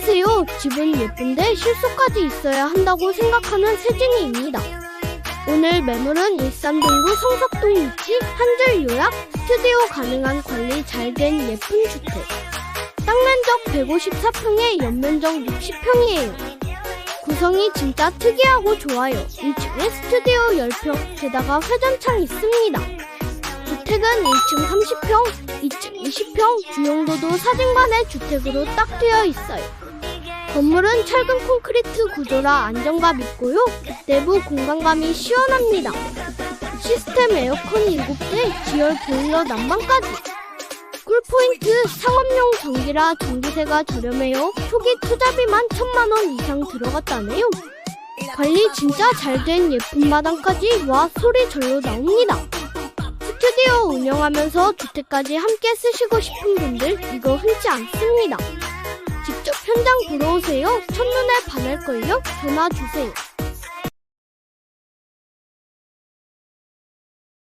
안녕하세요. 집은 예쁜데 실속까지 있어야 한다고 생각하는 세진이입니다. 오늘 매물은 일산 동구 성석동 위치 한줄 요약 스튜디오 가능한 관리 잘 된 예쁜 주택. 땅 면적 154평에 연면적 60평이에요. 구성이 진짜 특이하고 좋아요. 1층에 스튜디오 10평, 게다가 회전창 있습니다. 주택은 1층 30평, 2층 20평, 주용도도 사진관의 주택으로 딱 되어 있어요. 건물은 철근 콘크리트 구조라 안정감 있고요. 내부 공간감이 시원합니다. 시스템 에어컨 7대, 지열 보일러 난방까지. 꿀포인트 상업용 전기라 전기세가 저렴해요. 초기 투자비만 천만 원 이상 들어갔다네요. 관리 진짜 잘 된 예쁜 마당까지 와 소리 절로 나옵니다. 스튜디오 운영하면서 주택까지 함께 쓰시고 싶은 분들 이거 흔치 않습니다. 직접 현장 보러 오세요. 첫눈에 반할걸요? 전화 주세요.